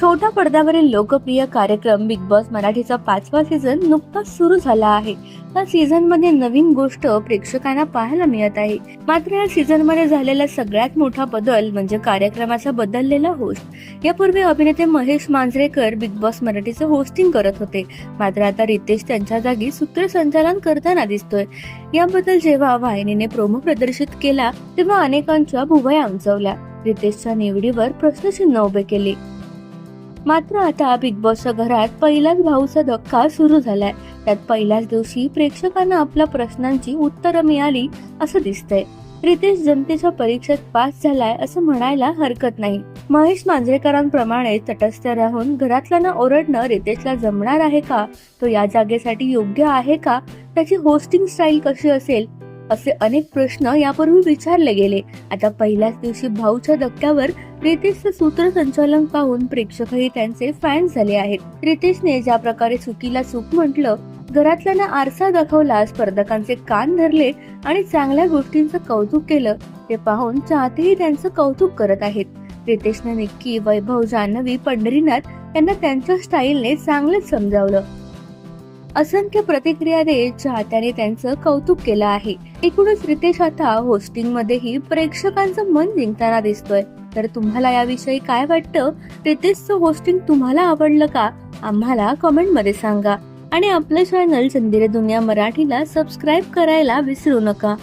छोट्या पडद्यावरील लोकप्रिय कार्यक्रम बिग बॉस मराठीचा पाचवा सीझन नुकताच सुरू झाला आहे. या सीझनमध्ये नवीन गोष्ट प्रेक्षकांना पाहायला मिळत आहे. मात्र या सीझनमध्ये झालेला सगळ्यात मोठा बदल म्हणजे कार्यक्रमाचा बदललेला होस्ट यापूर्वी अभिनेते महेश मांजरेकर बिग बॉस मराठीचं होस्टिंग करत होते. मात्र आता रितेश त्यांच्या जागी सूत्रसंचालन करताना दिसतोय. याबद्दल जेव्हा वाहिनीने प्रोमो प्रदर्शित केला तेव्हा अनेकांच्या भुवया उंचवल्या. रितेशच्या निवडीवर प्रश्नचिन्ह उभे केले. मात्र आता बिग बॉसच्या घरात पहिलाच भाऊचा धक्का सुरू झालाय. त्यात पहिल्याच दिवशी प्रेक्षकांना आपल्या प्रश्नांची उत्तरं मिळाली असं दिसतंय. रितेश जनतेच्या परीक्षेत पास झालाय असं म्हणायला हरकत नाही. महेश मांजरेकरांप्रमाणे तटस्थ राहून घरातल्यांना ओरडणं रितेशला जमणार आहे का? तो या जागेसाठी योग्य आहे का? त्याची होस्टिंग स्टाईल कशी असेल? असे अनेक प्रश्न यापूर्वी विचारले गेले. आता पहिल्याच दिवशी भाऊच्या धक्क्यावर रितेशचं सूत्रसंचालन पाहून प्रेक्षकही त्यांचे फॅन झाले आहेत. रितेशने ज्या प्रकारे चुकीला चूक म्हटलं घरातल्यांना आरसा दाखवला स्पर्धकांचे कान धरले आणि चांगल्या गोष्टींचं कौतुक केलं ते पाहून चाहतेही त्यांचं कौतुक करत आहेत. रितेशने निक्की वैभव जान्हवी पंढरीनाथ यांना त्यांच्या स्टाईलने चांगलंच समजावलं. असंख्य प्रतिक्रिया देत चाहत्याने त्यांचं कौतुक केलं आहे. एकूणच रितेश आता होस्टिंग मध्येही प्रेक्षकांचं मन जिंकताना दिसतोय. तर तुम्हाला याविषयी काय वाटतं? रितेशचं होस्टिंग तुम्हाला आवडलं का? आम्हाला कमेंटमध्ये सांगा. आणि आपलं चॅनल चंदिरे दुनिया मराठीला सबस्क्राईब करायला विसरू नका.